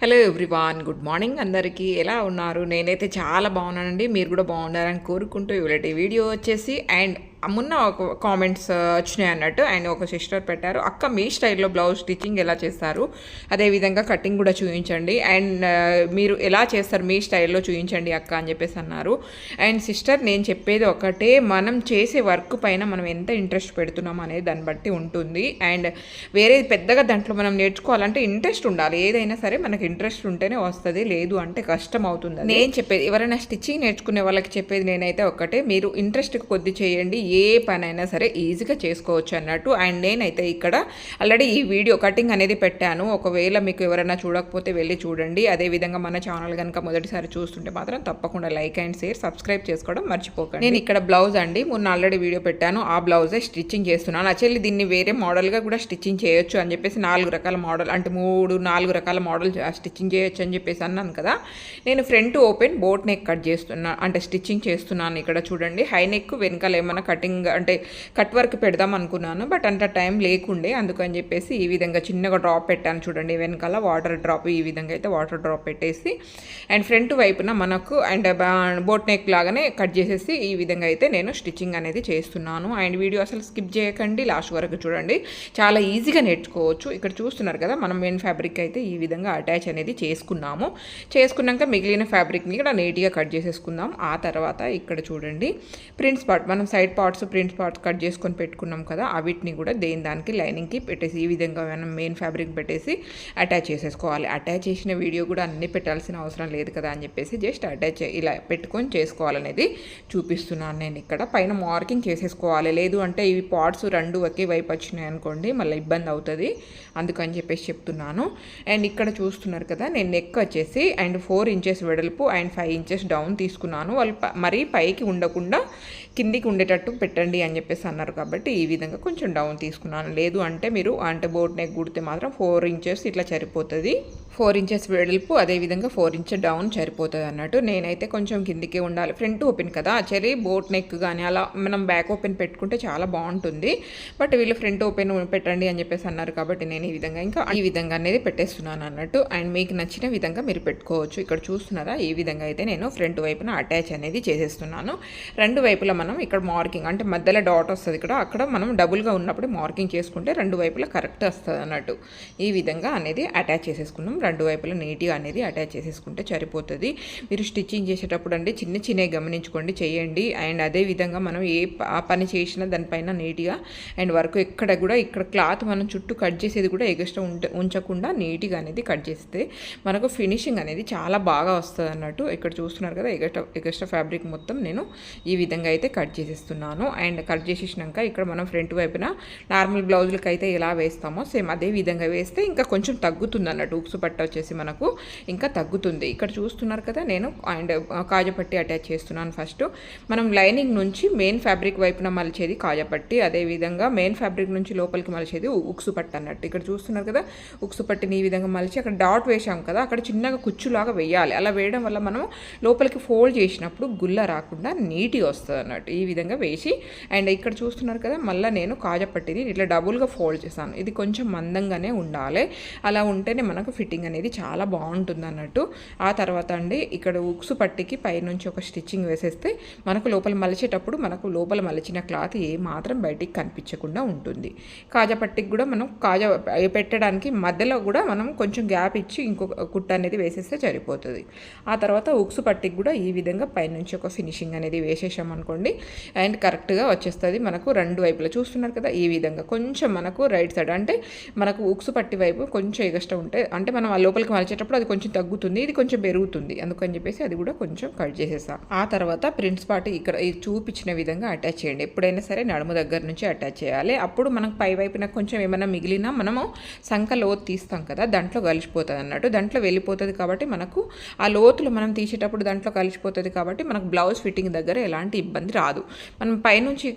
Hello everyone good morning అందరికీ ఎలా ఉన్నారు? నేనైతే చాలా బాగున్నానండి. మీరు కూడా బాగున్నారని కోరుకుంటూ ఇవాళ వీడియో వచ్చేసి అండ్ మొన్న ఒక కామెంట్స్ వచ్చినాయి అన్నట్టు. అండ్ ఒక సిస్టర్ పెట్టారు. అక్క మీ స్టైల్లో బ్లౌజ్ స్టిచ్చింగ్ ఎలా చేస్తారు? అదేవిధంగా కటింగ్ కూడా చూపించండి అండ్ మీరు ఎలా చేస్తారు? మీ స్టైల్లో చూపించండి అక్క అని చెప్పేసి అన్నారు. అండ్ సిస్టర్ నేను చెప్పేది ఒకటే. మనం చేసే వర్క్ పైన మనం ఎంత ఇంట్రెస్ట్ పెడుతున్నాం అనేది దాన్ని బట్టి ఉంటుంది. అండ్ వేరే పెద్దగా దాంట్లో మనం నేర్చుకోవాలంటే ఇంట్రెస్ట్ ఉండాలి. ఏదైనా సరే మనకి ఇంట్రెస్ట్ ఉంటేనే వస్తుంది. లేదు అంటే కష్టం అవుతుంది నేను చెప్పేది ఎవరైనా స్టిచ్చింగ్ నేర్చుకునే వాళ్ళకి చెప్పేది నేనైతే ఒకటే. మీరు ఇంట్రెస్ట్ కొద్ది చేయండి. ఏ ఏ పనైనా సరే ఈజీగా చేసుకోవచ్చు అన్నట్టు. అండ్ నేనైతే ఇక్కడ ఆల్రెడీ ఈ వీడియో కటింగ్ అనేది పెట్టాను. ఒకవేళ మీకు ఎవరైనా చూడకపోతే వెళ్ళి చూడండి. అదేవిధంగా మన ఛానల్ కనుక మొదటిసారి చూస్తుంటే మాత్రం తప్పకుండా లైక్ అండ్ షేర్ సబ్స్క్రైబ్ చేసుకోవడం మర్చిపోకండి. నేను ఇక్కడ బ్లౌజ్ అండి. మొన్న ఆల్రెడీ వీడియో పెట్టాను. ఆ బ్లౌజే స్టిచ్చింగ్ చేస్తున్నాను. యాక్చువల్లీ దీన్ని వేరే మోడల్గా కూడా స్టిచ్చింగ్ చేయొచ్చు అని చెప్పేసి నాలుగు రకాల మోడల్ అంటే మూడు నాలుగు రకాల మోడల్ స్టిచ్చింగ్ చేయొచ్చు అని చెప్పేసి అన్నాను కదా. నేను front open boat neck cut చేస్తున్నా అంటే స్టిచ్చింగ్ చేస్తున్నాను ఇక్కడ చూడండి. హై నెక్ వెనకాల ఏమైనా కటింగ్ అంటే కట్ వర్క్ పెడదాం అనుకున్నాను బట్ అంత టైం లేకుండే. అందుకని చెప్పేసి ఈ విధంగా చిన్నగా డ్రాప్ పెట్టాను చూడండి. వెనకాల వాటర్ డ్రాప్ ఈ విధంగా అయితే వాటర్ డ్రాప్ పెట్టేసి అండ్ ఫ్రంట్ వైపున మనకు అండ్ బోట్ నెక్ లాగానే కట్ చేసేసి ఈ విధంగా అయితే నేను స్టిచ్చింగ్ అనేది చేస్తున్నాను. అండ్ వీడియో అసలు స్కిప్ చేయకండి లాస్ట్ వరకు చూడండి. చాలా ఈజీగా నేర్చుకోవచ్చు. ఇక్కడ చూస్తున్నారు కదా మనం మెయిన్ ఫ్యాబ్రిక్ అయితే ఈ విధంగా అటాచ్ అనేది చేసుకున్నాము. చేసుకున్నాక మిగిలిన ఫ్యాబ్రిక్ని ఇక్కడ నీట్గా కట్ చేసేసుకుందాం. ఆ తర్వాత ఇక్కడ చూడండి ప్రింట్స్ పార్ట్ మనం side parts print parts cut చేసుకొని పెట్టుకున్నాం కదా అవిటిని కూడా దేని దానికి లైనింగ్కి పెట్టేసి ఈ విధంగా మనం మెయిన్ ఫ్యాబ్రిక్ పెట్టేసి అటాచ్ చేసేసుకోవాలి. అటాచ్ చేసిన వీడియో కూడా అన్నీ పెట్టాల్సిన అవసరం లేదు కదా అని చెప్పేసి జస్ట్ అటాచ్ ఇలా పెట్టుకొని చేసుకోవాలనేది చూపిస్తున్నాను నేను ఇక్కడ. పైన మార్కింగ్ చేసేసుకోవాలి. లేదు అంటే ఇవి పార్ట్స్ రెండు ఒకే వైపు వచ్చినాయి అనుకోండి మళ్ళీ ఇబ్బంది అవుతుంది. అందుకని చెప్పేసి చెప్తున్నాను. అండ్ ఇక్కడ చూస్తున్నారు కదా నేను నెక్ వచ్చేసి అండ్ ఫోర్ ఇంచెస్ వెడల్పు అండ్ ఫైవ్ ఇంచెస్ డౌన్ తీసుకున్నాను. వాళ్ళు మరీ పైకి ఉండకుండా కిందికి ఉండేటట్టు పెట్టండి అని చెప్పేసి అన్నారు కాబట్టి ఈ విధంగా కొంచెం డౌన్ తీసుకున్నాను. లేదు అంటే మీరు అంటే బోట్ నెక్ కుడితే మాత్రం ఫోర్ ఇంచెస్ ఇట్లా సరిపోతుంది. ఫోర్ ఇంచెస్ వెడల్పు అదేవిధంగా ఫోర్ ఇంచ్ డౌన్ సరిపోతుంది అన్నట్టు నేనైతే కొంచెం కిందికే ఉండాలి. ఫ్రంట్ ఓపెన్ కదా చెరీ బోట్ నెక్ కానీ అలా మనం బ్యాక్ ఓపెన్ పెట్టుకుంటే చాలా బాగుంటుంది. బట్ వీళ్ళు ఫ్రంట్ ఓపెన్ పెట్టండి అని చెప్పేసి అన్నారు కాబట్టి నేను ఈ విధంగా ఇంకా ఈ విధంగా అనేది పెట్టేస్తున్నాను అన్నట్టు. అండ్ మీకు నచ్చిన విధంగా మీరు పెట్టుకోవచ్చు. ఇక్కడ చూస్తున్నారా? ఈ విధంగా అయితే నేను ఫ్రంట్ వైపున అటాచ్ అనేది చేసేస్తున్నాను. రెండు వైపులా మనం ఇక్కడ మార్కింగ్ అంటే మధ్యలో డాట్ వస్తుంది ఇక్కడ అక్కడ మనం డబుల్గా ఉన్నప్పుడు మార్కింగ్ చేసుకుంటే రెండు వైపులా కరెక్ట్ వస్తుంది అన్నట్టు. ఈ విధంగా అనేది అటాచ్ చేసేసుకున్నాం. రెండు వైపులా నీట్గా అనేది అటాచ్ చేసేసుకుంటే సరిపోతుంది. మీరు స్టిచ్చింగ్ చేసేటప్పుడు అంటే చిన్న చిన్నవి గమనించుకోండి చేయండి. అండ్ అదే విధంగా మనం ఏ ఆ పని చేసినా దానిపైన నీట్గా అండ్ వర్క్ ఎక్కడ కూడా ఇక్కడ క్లాత్ మనం చుట్టూ కట్ చేసేది కూడా ఎగస్ట్రా ఉంచకుండా నీట్గా అనేది కట్ చేస్తే మనకు ఫినిషింగ్ అనేది చాలా బాగా వస్తుంది అన్నట్టు ఇక్కడ చూస్తున్నారు కదా ఎగస్ట్రా ఎగస్ట్రా ఫ్యాబ్రిక్ మొత్తం నేను ఈ విధంగా అయితే కట్ చేసేస్తున్నాను. అండ్ కట్ చేసేసినాక ఇక్కడ మనం ఫ్రంట్ వైపున నార్మల్ బ్లౌజులకి అయితే ఎలా వేస్తామో సేమ్ అదే విధంగా వేస్తే ఇంకా కొంచెం తగ్గుతుంది అన్నట్టు. ఉక్సు పట్టి వచ్చేసి మనకు ఇంకా తగ్గుతుంది. ఇక్కడ చూస్తున్నారు కదా నేను అండ్ కాజపట్టి అటాచ్ చేస్తున్నాను ఫస్ట్ మనం లైనింగ్ నుంచి మెయిన్ ఫ్యాబ్రిక్ వైపున మలిచేది కాజపట్టి అదేవిధంగా మెయిన్ ఫ్యాబ్రిక్ నుంచి లోపలికి మలిచేది ఉక్సు పట్టు అన్నట్టు. ఇక్కడ చూస్తున్నారు కదా ఉక్సు పట్టిని ఈ విధంగా మలిచి అక్కడ డాట్ వేసాం కదా అక్కడ చిన్నగా కుచ్చులాగా వేయాలి. అలా వేయడం వల్ల మనం లోపలికి ఫోల్డ్ చేసినప్పుడు గుల్ల రాకుండా నీట్గా వస్తుంది అన్నట్టు. ఈ విధంగా వేసి అండ్ ఇక్కడ చూస్తున్నారు కదా మళ్ళీ నేను కాజపట్టిని ఇట్లా డబుల్గా ఫోల్డ్ చేస్తాను ఇది కొంచెం మందంగానే ఉండాలి. అలా ఉంటేనే మనకు ఫిట్టింగ్ అనేది చాలా బాగుంటుంది అన్నట్టు ఆ తర్వాత అండి ఇక్కడ ఉక్సు పట్టికి పైనుంచి ఒక స్టిచ్చింగ్ వేసేస్తే మనకు లోపల మలిచేటప్పుడు మనకు లోపల మలిచిన క్లాత్ ఏ మాత్రం బయటికి కనిపించకుండా ఉంటుంది. కాజా పట్టికి కూడా మనం కాజా పెట్టడానికి మధ్యలో కూడా మనం కొంచెం గ్యాప్ ఇచ్చి ఇంకొక కుట్ట అనేది వేసేస్తే సరిపోతుంది. ఆ తర్వాత ఉక్సు పట్టికి కూడా ఈ విధంగా పైనుంచి ఒక ఫినిషింగ్ అనేది వేసేసాం అనుకోండి అండ్ కరెక్ట్గా వచ్చేస్తుంది మనకు రెండు వైపులా. చూస్తున్నారు కదా ఈ విధంగా. కొంచెం మనకు రైట్ సైడ్ అంటే మనకు ఉక్సు పట్టి వైపు కొంచెం ఎగస్ట్రా ఉంటే అంటే మనం ఆ లోపలికి మలిచేటప్పుడు అది కొంచెం తగ్గుతుంది ఇది కొంచెం పెరుగుతుంది. అందుకని చెప్పేసి అది కూడా కొంచెం కట్ చేసేసాం. ఆ తర్వాత ప్రింట్స్ పార్ట్ ఇక్కడ చూపించిన విధంగా అటాచ్ చేయండి. ఎప్పుడైనా సరే నడుము దగ్గర నుంచి అటాచ్ చేయాలి. అప్పుడు మనకు పై వైపున కొంచెం ఏమైనా మిగిలినా మనము సంఖ లోతు తీస్తాం కదా దాంట్లో కలిసిపోతుంది అన్నట్టు. దాంట్లో వెళ్ళిపోతుంది కాబట్టి మనకు ఆ లోతులు మనం తీసేటప్పుడు దాంట్లో కలిసిపోతుంది కాబట్టి మనకు బ్లౌజ్ ఫిట్టింగ్ దగ్గర ఎలాంటి ఇబ్బంది రాదు. మనం పైనుంచి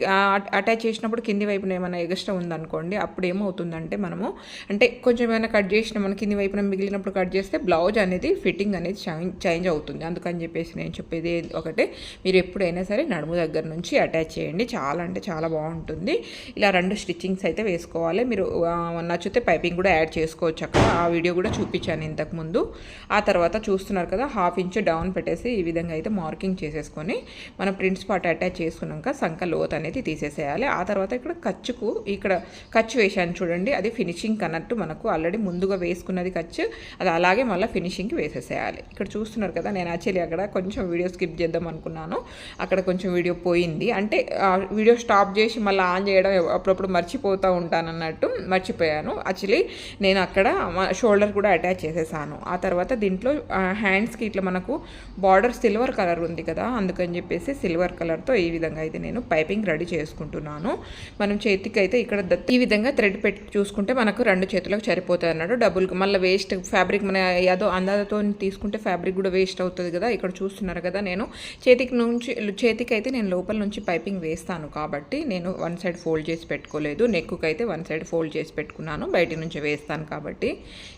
అటాచ్ చేసినప్పుడు కింది వైపున ఏమైనా ఎగస్ట్రా ఉందనుకోండి అప్పుడు ఏమవుతుందంటే మనము అంటే కొంచెం ఏమైనా కట్ చేసిన మన కింది వైపున మిగిలి మిగిలినప్పుడు కట్ చేస్తే బ్లౌజ్ అనేది ఫిట్టింగ్ అనేది చేంజ్ చేంజ్ అవుతుంది. అందుకని చెప్పేసి నేను చెప్పేది ఒకటే. మీరు ఎప్పుడైనా సరే నడుము దగ్గర నుంచి అటాచ్ చేయండి. చాలా అంటే చాలా బాగుంటుంది. ఇలా రెండు స్టిచ్చింగ్స్ అయితే వేసుకోవాలి. మీరు నచ్చితే పైపింగ్ కూడా యాడ్ చేసుకోవచ్చు అక్కడ. ఆ వీడియో కూడా చూపించాను ఇంతకుముందు ఆ తర్వాత చూస్తున్నారు కదా హాఫ్ ఇంచ్ డౌన్ పెట్టేసి ఈ విధంగా అయితే మార్కింగ్ చేసేసుకొని మనం ప్రింట్స్ పార్ట్ అటాచ్ చేసుకున్నాక సంక లోత్ అనేది తీసేసేయాలి. ఆ తర్వాత ఇక్కడ ఖర్చుకు ఇక్కడ ఖర్చు వేసాను చూడండి. అది ఫినిషింగ్ అన్నట్టు మనకు ఆల్రెడీ ముందుగా వేసుకున్నది ఖర్చు అది అలాగే మళ్ళీ ఫినిషింగ్కి వేసేసేయాలి. ఇక్కడ చూస్తున్నారు కదా నేను యాక్చువల్లీ అక్కడ కొంచెం వీడియో స్కిప్ చేద్దాం అనుకున్నాను. అక్కడ కొంచెం వీడియో పోయింది. అంటే వీడియో స్టాప్ చేసి మళ్ళీ ఆన్ చేయడం అప్పుడప్పుడు మర్చిపోతూ ఉంటాను అన్నట్టు మర్చిపోయాను. యాక్చువల్లీ నేను అక్కడ షోల్డర్ కూడా అటాచ్ చేసేసాను. ఆ తర్వాత దీంట్లో హ్యాండ్స్కి ఇట్లా మనకు బార్డర్ సిల్వర్ కలర్ ఉంది కదా అందుకని చెప్పేసి సిల్వర్ కలర్తో ఈ విధంగా అయితే నేను పైపింగ్ రెడీ చేసుకుంటున్నాను. మనం చేతికి అయితే ఇక్కడ ఈ విధంగా థ్రెడ్ పెట్టి చూసుకుంటే మనకు రెండు చేతులకు సరిపోతాయి అన్నాడు డబ్బులు మళ్ళీ వేస్ట్ ఫ్యాబ్రిక్ మన ఏదో అందాలతో తీసుకుంటే ఫ్యాబ్రిక్ కూడా వేస్ట్ అవుతుంది కదా ఇక్కడ చూస్తున్నారు కదా నేను. చేతికి నుంచి చేతికి అయితే నేను లోపల నుంచి పైపింగ్ వేస్తాను కాబట్టి నేను వన్ సైడ్ ఫోల్డ్ చేసి పెట్టుకోలేదు. నెక్కు అయితే వన్ సైడ్ ఫోల్డ్ చేసి పెట్టుకున్నాను బయట నుంచి వేస్తాను కాబట్టి.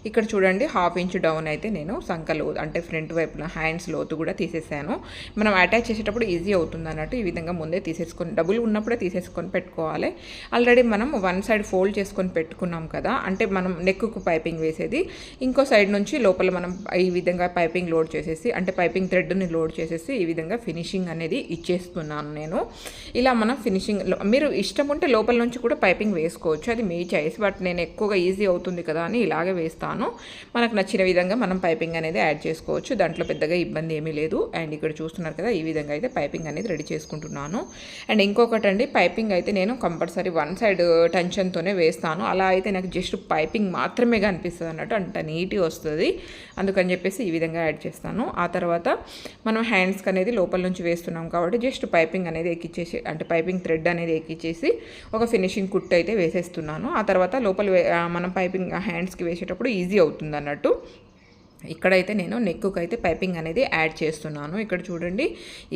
ఇక్కడ చూడండి హాఫ్ ఇంచ్ డౌన్ అయితే నేను సంకలో అంటే ఫ్రంట్ వైపున హ్యాండ్స్ లోతు కూడా తీసేసాను. మనం అటాచ్ చేసేటప్పుడు ఈజీ అవుతుంది అన్నట్టు ఈ విధంగా ముందే తీసేసుకొని డబుల్ ఉన్నప్పుడే తీసేసుకొని పెట్టుకోవాలి. ఆల్రెడీ మనం వన్ సైడ్ ఫోల్డ్ చేసుకొని పెట్టుకున్నాం కదా అంటే మనం నెక్కు పైపింగ్ వేసేది. ఇంకో సైడ్ నుంచి లోపల మనం ఈ విధంగా పైపింగ్ లోడ్ చేసేసి అంటే పైపింగ్ థ్రెడ్ని లోడ్ చేసేసి ఈ విధంగా ఫినిషింగ్ అనేది ఇచ్చేస్తున్నాను నేను. ఇలా మనం ఫినిషింగ్ మీరు ఇష్టం ఉంటే లోపల నుంచి కూడా పైపింగ్ వేసుకోవచ్చు. అది మీ చాయిస్ బట్ నేను ఎక్కువగా ఈజీ అవుతుంది కదా అని ఇలాగే వేస్తాను. మనకు నచ్చిన విధంగా మనం పైపింగ్ అనేది యాడ్ చేసుకోవచ్చు. దాంట్లో పెద్దగా ఇబ్బంది ఏమీ లేదు. అండ్ ఇక్కడ చూస్తున్నారు కదా ఈ విధంగా అయితే పైపింగ్ అనేది రెడీ చేసుకుంటున్నాను. అండ్ ఇంకొకటి అండి పైపింగ్ అయితే నేను కంపల్సరీ వన్ సైడ్ టెన్షన్తోనే వేస్తాను. అలా అయితే నాకు జస్ట్ పైపింగ్ మాత్రమే కనిపిస్తుంది అన్నట్టు అంత నీట్గా వస్తుంది. అందుకని చెప్పేసి ఈ విధంగా యాడ్ చేస్తాను. ఆ తర్వాత మనం హ్యాండ్స్కి అనేది లోపల నుంచి వేస్తున్నాం కాబట్టి జస్ట్ పైపింగ్ అనేది ఎక్కిచ్చేసి అంటే పైపింగ్ థ్రెడ్ అనేది ఎక్కిచ్చేసి ఒక ఫినిషింగ్ కుట్ అయితే వేసేస్తున్నాను. ఆ తర్వాత లోపల మనం పైపింగ్ హ్యాండ్స్కి వేసేటప్పుడు ఈజీ అవుతుంది అన్నట్టు. ఇక్కడైతే నేను నెక్కుకి అయితే పైపింగ్ అనేది యాడ్ చేస్తున్నాను. ఇక్కడ చూడండి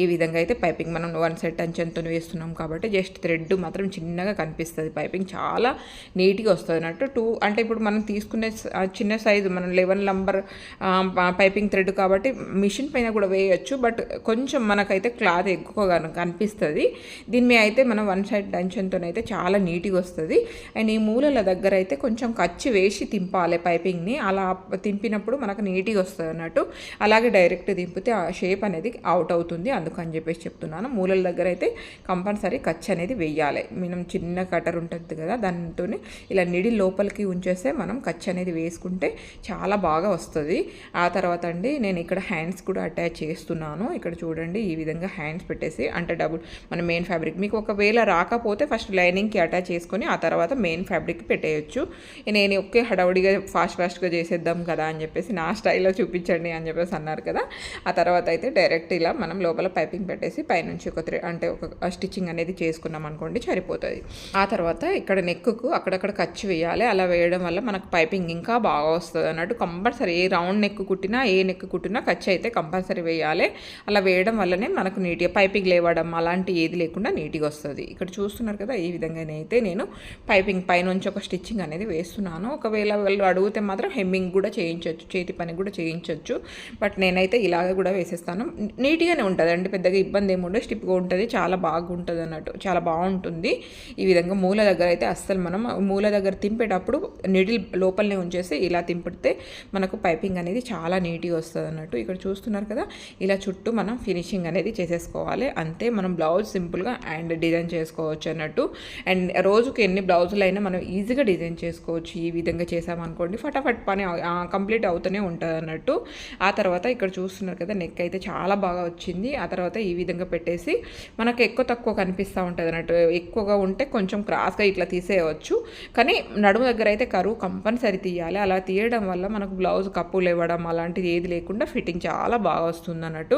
ఈ విధంగా అయితే పైపింగ్ మనం వన్ సైడ్ టెన్షన్తో వేస్తున్నాం కాబట్టి జస్ట్ థ్రెడ్ మాత్రం చిన్నగా కనిపిస్తుంది పైపింగ్. చాలా నీట్గా వస్తుంది. అన్నట్టు టూ అంటే ఇప్పుడు మనం తీసుకునే చిన్న సైజు మనం లెవెన్ నంబర్ పైపింగ్ థ్రెడ్ కాబట్టి మిషన్ పైన కూడా వేయచ్చు. బట్ కొంచెం మనకైతే క్లాత్ ఎక్కువగా కనిపిస్తుంది. దీని మీద అయితే మనం వన్ సైడ్ టెన్షన్తో అయితే చాలా నీట్గా వస్తుంది. అండ్ ఈ మూలల దగ్గర అయితే కొంచెం కచ్చి వేసి తింపాలి పైపింగ్ని. అలా తింపినప్పుడు మనకు నీట్గా వస్తుంది అన్నట్టు. అలాగే డైరెక్ట్ దింపితే ఆ షేప్ అనేది అవుట్ అవుతుంది. అందుకని చెప్పేసి చెప్తున్నాను. మూలల దగ్గర అయితే కంపల్సరీ కచ్ అనేది వెయ్యాలి మనం చిన్న కటర్ ఉంటుంది కదా దానితో ఇలా నిడి లోపలికి ఉంచేస్తే మనం కచ్ అనేది వేసుకుంటే చాలా బాగా వస్తుంది. ఆ తర్వాత అండి నేను ఇక్కడ హ్యాండ్స్ కూడా అటాచ్ చేస్తున్నాను. ఇక్కడ చూడండి ఈ విధంగా హ్యాండ్స్ పెట్టేసి అంటే డబుల్ మన మెయిన్ ఫ్యాబ్రిక్ మీకు ఒకవేళ రాకపోతే ఫస్ట్ లైనింగ్కి అటాచ్ చేసుకొని ఆ తర్వాత మెయిన్ ఫ్యాబ్రిక్ పెట్టేయచ్చు. నేను ఒకే హడావుడిగా ఫాస్ట్ ఫాస్ట్గా చేసేద్దాం కదా అని చెప్పేసి నా స్టైల్లో చూపించండి అని చెప్పేసి అన్నారు కదా. ఆ తర్వాత అయితే డైరెక్ట్ ఇలా మనం లోపల పైపింగ్ పెట్టేసి పైనుంచి ఒక త్రీ అంటే ఒక స్టిచ్చింగ్ అనేది చేసుకున్నాం అనుకోండి సరిపోతుంది. ఆ తర్వాత ఇక్కడ నెక్కుకు అక్కడక్కడ ఖర్చు వేయాలి. అలా వేయడం వల్ల మనకు పైపింగ్ ఇంకా బాగా వస్తుంది అన్నట్టు కంపల్సరీ ఏ రౌండ్ నెక్ కుట్టినా ఏ నెక్ కుట్టినా ఖర్చు అయితే కంపల్సరీ వేయాలి. అలా వేయడం వల్లనే మనకు నీట్గా పైపింగ్ లేవడం అలాంటి ఏది లేకుండా నీట్గా వస్తుంది. ఇక్కడ చూస్తున్నారు కదా ఈ విధంగానైతే నేను పైపింగ్ పైనుంచి ఒక స్టిచ్చింగ్ అనేది వేస్తున్నాను. ఒకవేళ వాళ్ళు అడిగితే మాత్రం హెమ్మింగ్ కూడా చేయించవచ్చు చేతి పని కూడా చేయించవచ్చు బట్ నేనైతే ఇలాగ కూడా వేసేస్తాను. నీట్గానే ఉంటుంది. అండి పెద్దగా ఇబ్బంది ఏమి ఉండదు. స్టిప్గా ఉంటుంది. చాలా బాగుంటుంది అన్నట్టు. చాలా బాగుంటుంది. ఈ విధంగా మూల దగ్గర అయితే అస్సలు మనం మూల దగ్గర తింపేటప్పుడు నిడిల్ లోపలనే ఉంచేసి ఇలా తింపితే మనకు పైపింగ్ అనేది చాలా నీట్గా వస్తుంది అన్నట్టు. ఇక్కడ చూస్తున్నారు కదా. ఇలా చుట్టూ మనం ఫినిషింగ్ అనేది చేసేసుకోవాలి. అంతే మనం బ్లౌజ్ సింపుల్గా అండ్ డిజైన్ చేసుకోవచ్చు అన్నట్టు. అండ్ రోజుకి ఎన్ని బ్లౌజులు అయినా మనం ఈజీగా డిజైన్ చేసుకోవచ్చు. ఈ విధంగా చేసామనుకోండి ఫటాఫట్ పని కంప్లీట్ అవుతూనే ఉంటుంది. అన్నట్టు. ఆ తర్వాత ఇక్కడ చూస్తున్నారు కదా నెక్ అయితే చాలా బాగా వచ్చింది. ఆ తర్వాత ఈ విధంగా పెట్టేసి మనకు ఎక్కువ తక్కువ కనిపిస్తూ ఉంటుంది అన్నట్టు. ఎక్కువగా ఉంటే కొంచెం క్రాస్గా ఇట్లా తీసేయవచ్చు. కానీ నడుము దగ్గర అయితే కరువు కంపల్సరీ తీయాలి. అలా తీయడం వల్ల మనకు బ్లౌజ్ కప్పులు ఇవ్వడం అలాంటిది ఏది లేకుండా ఫిట్టింగ్ చాలా బాగా వస్తుంది అన్నట్టు.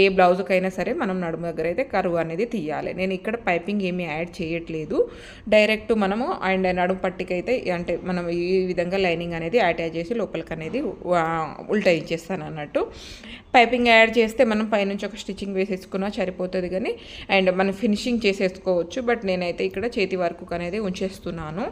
ఏ బ్లౌజ్కైనా సరే మనం నడుము దగ్గర అయితే కరువు అనేది తీయాలి. నేను ఇక్కడ పైపింగ్ ఏమీ యాడ్ చేయట్లేదు. డైరెక్ట్ మనము అండ్ నడుము పట్టికైతే అంటే మనం ఈ విధంగా లైనింగ్ అనేది అటాచ్ చేసి లోపలికి అనేది ఉల్టా ఇచ్చేస్తాను అన్నట్టు పైపింగ్ యాడ్ చేస్తే మనం పైనుంచి ఒక స్టిచ్చింగ్ వేసేసుకున్నా సరిపోతుంది కానీ అండ్ మనం ఫినిషింగ్ చేసేసుకోవచ్చు. బట్ నేనైతే ఇక్కడ చేతి వర్క్ అనేది ఉంచేస్తున్నాను.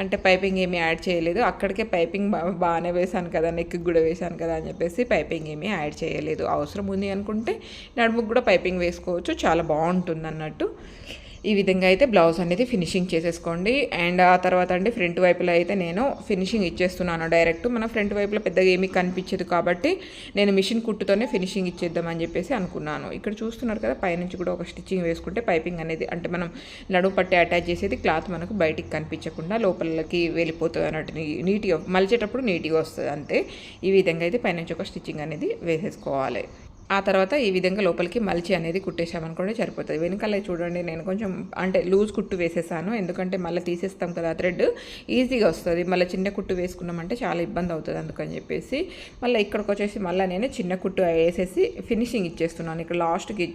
అంటే పైపింగ్ ఏమీ యాడ్ చేయలేదు. అక్కడికే పైపింగ్ బాగానే వేశాను కదా నెక్కి కూడా వేశాను కదా అని చెప్పేసి పైపింగ్ ఏమీ యాడ్ చేయలేదు. అవసరం ఉంది అనుకుంటే నడుముకు కూడా పైపింగ్ వేసుకోవచ్చు. చాలా బాగుంటుంది అన్నట్టు ఈ విధంగా అయితే బ్లౌజ్ అనేది ఫినిషింగ్ చేసేసుకోండి. అండ్ ఆ తర్వాత అండి ఫ్రంట్ వైపులో అయితే నేను ఫినిషింగ్ ఇచ్చేస్తున్నాను. డైరెక్ట్ మన ఫ్రంట్ వైపులో పెద్దగా ఏమీ కనిపించదు కాబట్టి నేను మిషన్ కుట్టుతోనే ఫినిషింగ్ ఇచ్చేద్దామని చెప్పేసి అనుకున్నాను. ఇక్కడ చూస్తున్నారు కదా పైనుంచి కూడా ఒక స్టిచ్చింగ్ వేసుకుంటే పైపింగ్ అనేది అంటే మనం నడుము పట్టి అటాచ్ చేసేది క్లాత్ మనకు బయటికి కనిపించకుండా లోపలికి వెళ్ళిపోతుంది అన్నట్టు నీట్గా మలిచేటప్పుడు నీట్గా వస్తుంది అంతే. ఈ విధంగా అయితే పైనుంచి ఒక స్టిచ్చింగ్ అనేది వేసేసుకోవాలి. ఆ తర్వాత ఈ విధంగా లోపలికి మలిచి అనేది కుట్టేసామనుకోండి సరిపోతుంది. వెనకాల చూడండి నేను కొంచెం అంటే లూజ్ కుట్టు వేసేసాను. ఎందుకంటే మళ్ళీ తీసేస్తాం కదా థ్రెడ్ ఈజీగా వస్తుంది. మళ్ళీ చిన్న కుట్టు వేసుకున్నామంటే చాలా ఇబ్బంది అవుతుంది అందుకని చెప్పేసి. మళ్ళీ ఇక్కడికి వచ్చేసి మళ్ళీ నేను చిన్న కుట్టు వేసేసి ఫినిషింగ్ ఇచ్చేస్తున్నాను. ఇక్కడ లాస్ట్కి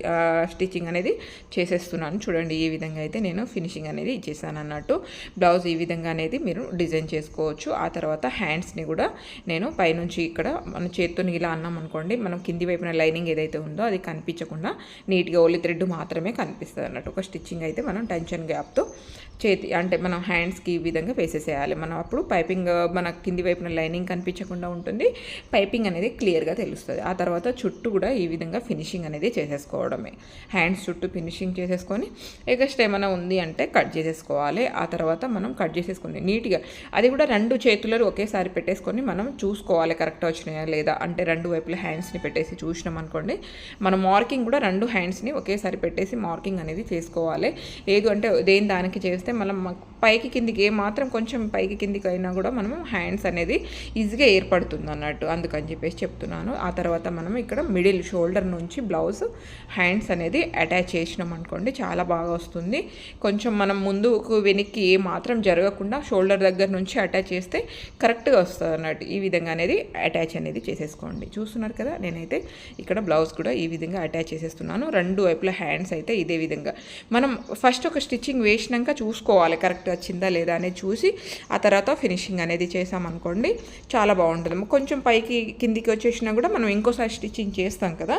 స్టిచ్చింగ్ అనేది చేసేస్తున్నాను. చూడండి ఈ విధంగా అయితే నేను ఫినిషింగ్ అనేది ఇచ్చేసాను అన్నట్టు. బ్లౌజ్ ఈ విధంగా అనేది మీరు డిజైన్ చేసుకోవచ్చు. ఆ తర్వాత హ్యాండ్స్ని కూడా నేను పైనుంచి ఇక్కడ మన చేత్తోని ఇలా అన్నాం అనుకోండి మనం కింది వైపున లైన్ లైనింగ్ ఏదైతే ఉందో అది కనిపించకుండా నీట్గా ఓన్లీ థ్రెడ్ మాత్రమే కనిపిస్తుంది అన్నట్టు ఒక స్టిచ్చింగ్ అయితే మనం టెన్షన్ గ్యాప్తో చేతి అంటే మనం హ్యాండ్స్కి ఈ విధంగా వేసేసేయాలి. మనం అప్పుడు పైపింగ్ మన కింది వైపున లైనింగ్ కనిపించకుండా ఉంటుంది. పైపింగ్ అనేది క్లియర్గా తెలుస్తుంది. ఆ తర్వాత చుట్టూ కూడా ఈ విధంగా ఫినిషింగ్ అనేది చేసేసుకోవడమే. హ్యాండ్స్ చుట్టూ ఫినిషింగ్ చేసేసుకొని ఎగస్ట్ ఏమైనా ఉంది అంటే కట్ చేసేసుకోవాలి. ఆ తర్వాత మనం కట్ చేసేసుకొని నీట్గా అది కూడా రెండు చేతులలో ఒకేసారి పెట్టేసుకొని మనం చూసుకోవాలి. కరెక్ట్గా వచ్చినాయా లేదా? అంటే రెండు వైపుల హ్యాండ్స్ని పెట్టేసి చూసినాం అనుకోండి. మన మార్కింగ్ కూడా రెండు హ్యాండ్స్ని ఒకేసారి పెట్టేసి మార్కింగ్ అనేది చేసుకోవాలి. లేదు అంటే దేని దానికి చేస్తే చేస్తే మనం పైకి కిందికి ఏ మాత్రం కొంచెం పైకి కిందికి అయినా కూడా మనం హ్యాండ్స్ అనేది ఈజీగా ఏర్పడుతుంది అన్నట్టు అందుకని చెప్పేసి చెప్తున్నాను. ఆ తర్వాత మనం ఇక్కడ మిడిల్ షోల్డర్ నుంచి బ్లౌజ్ హ్యాండ్స్ అనేది అటాచ్ చేసినాం అనుకోండి చాలా బాగా వస్తుంది. కొంచెం మనం ముందుకు వెనక్కి ఏ మాత్రం జరగకుండా షోల్డర్ దగ్గర నుంచి అటాచ్ చేస్తే కరెక్ట్గా వస్తుంది అన్నట్టు ఈ విధంగా అనేది అటాచ్ అనేది చేసేసుకోండి. చూస్తున్నారు కదా నేనైతే ఇక్కడ బ్లౌజ్ కూడా ఈ విధంగా అటాచ్ చేసేస్తున్నాను. రెండు వైపుల హ్యాండ్స్ అయితే ఇదే విధంగా. మనం ఫస్ట్ ఒక స్టిచ్చింగ్ వేసినాక చూసి చూసుకోవాలి. కరెక్ట్ వచ్చిందా లేదా అనేది చూసి ఆ తర్వాత ఫినిషింగ్ అనేది చేసామనుకోండి చాలా బాగుంటుంది. కొంచెం పైకి కిందికి వచ్చేసినా కూడా మనం ఇంకోసారి స్టిచ్చింగ్ చేస్తాం కదా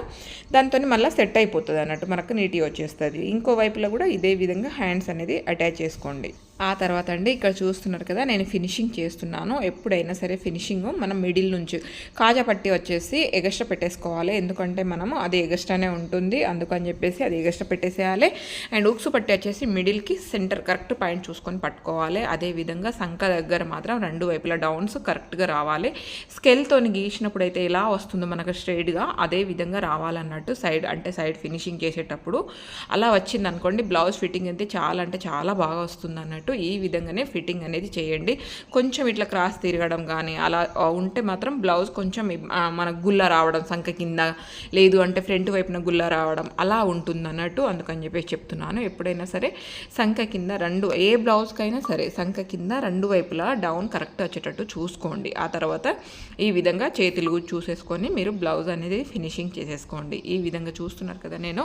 దాంతో మళ్ళీ సెట్ అయిపోతుంది అన్నట్టు మనకు నీట్గా వచ్చేస్తుంది. ఇంకో వైపులో కూడా ఇదే విధంగా హ్యాండ్స్ అనేది అటాచ్ చేసుకోండి. ఆ తర్వాత అండి ఇక్కడ చూస్తున్నారు కదా నేను ఫినిషింగ్ చేస్తున్నాను. ఎప్పుడైనా సరే ఫినిషింగ్ మనం మిడిల్ నుంచి కాజా పట్టి వచ్చేసి ఎగస్ట్రా పెట్టేసుకోవాలి. ఎందుకంటే మనము అది ఎగస్ట్రానే ఉంటుంది. అందుకని చెప్పేసి అది ఎగస్ట్రా పెట్టేసేయాలి. అండ్ ఉక్సు పట్టి వచ్చేసి మిడిల్కి సెంటర్ కరెక్ట్ పాయింట్ చూసుకొని పట్టుకోవాలి. అదేవిధంగా సంఖ దగ్గర మాత్రం రెండు వైపుల డౌన్స్ కరెక్ట్గా రావాలి. స్కెల్తో గీసినప్పుడు అయితే ఎలా వస్తుందో మనకు స్ట్రైట్గా అదే విధంగా రావాలన్నట్టు సైడ్ అంటే సైడ్ ఫినిషింగ్ చేసేటప్పుడు. అలా వచ్చింది అనుకోండి బ్లౌజ్ ఫిట్టింగ్ అయితే చాలా అంటే చాలా బాగా వస్తుంది అన్నట్టు అన్నట్టు ఈ విధంగానే ఫిట్టింగ్ అనేది చేయండి. కొంచెం ఇట్లా క్రాస్ తిరగడం కానీ అలా ఉంటే మాత్రం బ్లౌజ్ కొంచెం మన గుల్ల రావడం సంఖ కింద లేదు అంటే ఫ్రంట్ వైపున గుల్ల రావడం అలా ఉంటుంది అన్నట్టు అందుకని చెప్పేసి చెప్తున్నాను. ఎప్పుడైనా సరే సంఖ కింద రెండు ఏ బ్లౌజ్కైనా సరే సంఖ కింద రెండు వైపులా డౌన్ కరెక్ట్ వచ్చేటట్టు చూసుకోండి. ఆ తర్వాత ఈ విధంగా చేతులు చూసేసుకొని మీరు బ్లౌజ్ అనేది ఫినిషింగ్ చేసేసుకోండి. ఈ విధంగా చూస్తున్నారు కదా నేను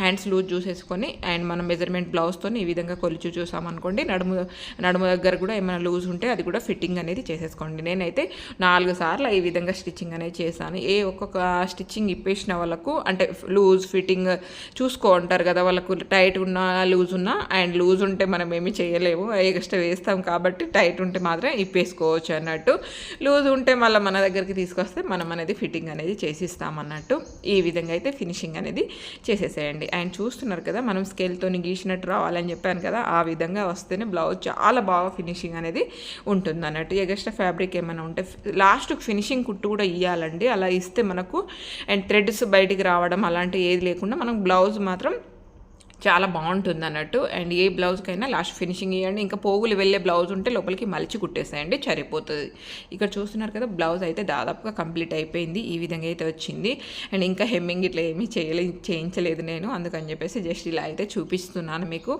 హ్యాండ్స్ లూజ్ చూసేసుకొని అండ్ మనం మెజర్మెంట్ బ్లౌజ్తో ఈ విధంగా కొలిచి చూసామనుకోండి నడుము నడుము నడుము దగ్గర కూడా ఏమైనా లూజ్ ఉంటే అది కూడా ఫిట్టింగ్ అనేది చేసేసుకోండి. నేనైతే నాలుగు సార్లు ఈ విధంగా స్టిచ్చింగ్ అనేది చేశాను. ఏ ఒక్కొక్క స్టిచ్చింగ్ ఇప్పేసిన వాళ్ళకు అంటే లూజ్ ఫిట్టింగ్ చూసుకో ఉంటారు కదా వాళ్ళకు టైట్ ఉన్న లూజ్ ఉన్న అండ్ లూజ్ ఉంటే మనం ఏమి చేయలేము. ఎక్స్ట్రా వేస్తాం కాబట్టి టైట్ ఉంటే మాత్రం ఇప్పేసుకోవచ్చు అన్నట్టు. లూజ్ ఉంటే మళ్ళీ మన దగ్గరికి తీసుకొస్తే మనం అనేది ఫిట్టింగ్ అనేది చేసిస్తాం అన్నట్టు ఈ విధంగా అయితే ఫినిషింగ్ అనేది చేసేసేయండి. అండ్ చూస్తున్నారు కదా మనం స్కేల్తో గీసినట్టు రావాలని చెప్పాను కదా ఆ విధంగా వస్తేనే బ్లౌజ్ చాలా బాగా ఫినిషింగ్ అనేది ఉంటుంది అన్నట్టు ఎగస్ట్రా ఫ్యాబ్రిక్ ఏమైనా ఉంటే లాస్ట్కి ఫినిషింగ్ కుట్టు కూడా ఇవ్వాలండి అలా ఇస్తే మనకు అండ్ థ్రెడ్స్ బయటికి రావడం అలాంటివి ఏది లేకుండా మనం బ్లౌజ్ మాత్రం చాలా బాగుంటుంది అన్నట్టు. అండ్ ఏ బ్లౌజ్కైనా లాస్ట్ ఫినిషింగ్ ఇవ్వండి ఇంకా పోగులు వెళ్ళే బ్లౌజ్ ఉంటే లోపలికి మలిచి కుట్టేసేయండి సరిపోతుంది ఇక్కడ చూస్తున్నారు కదా బ్లౌజ్ అయితే దాదాపుగా కంప్లీట్ అయిపోయింది. ఈ విధంగా అయితే వచ్చింది. అండ్ ఇంకా హెమ్మింగ్ ఇట్లా ఏమీ చేయలే చేయించలేదు నేను. అందుకని చెప్పేసి జస్ట్ ఇలా అయితే చూపిస్తున్నాను మీకు.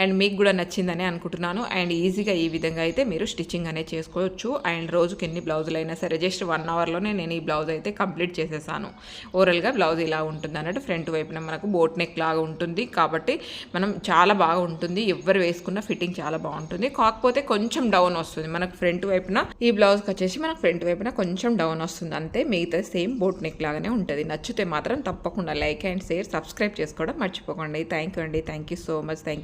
అండ్ మీకు కూడా నచ్చిందని అనుకుంటున్నాను. అండ్ ఈజీగా ఈ విధంగా అయితే మీరు స్టిచ్చింగ్ అనేది చేసుకోవచ్చు. అండ్ రోజుకి ఎన్ని బ్లౌజులు అయినా సరే జస్ట్ వన్ అవర్లోనే నేను ఈ బ్లౌజ్ అయితే కంప్లీట్ చేసేసాను. ఓవరాల్గా బ్లౌజ్ ఇలా ఉంటుంది అన్నట్టు. ఫ్రంట్ వైపున మనకు బోట్ నెక్ లాగా ఉంటుంది. కాబట్టి కాబట్టి మనం చాలా బాగా ఉంటుంది. ఎవరు వేసుకున్న ఫిట్టింగ్ చాలా బాగుంటుంది. కాకపోతే కొంచెం డౌన్ వస్తుంది. మనకు ఫ్రంట్ వైపున ఈ బ్లౌజ్కి వచ్చేసి మనకు ఫ్రంట్ వైపున కొంచెం డౌన్ వస్తుంది. అంతే మిగతా సేమ్ బోట్ నెక్ లాగానే ఉంటుంది. నచ్చితే మాత్రం తప్పకుండా లైక్ అండ్ షేర్ సబ్స్క్రైబ్ చేసుకోవడం మర్చిపోకండి. థ్యాంక్ యూ అండి. Thank you so much. Thank you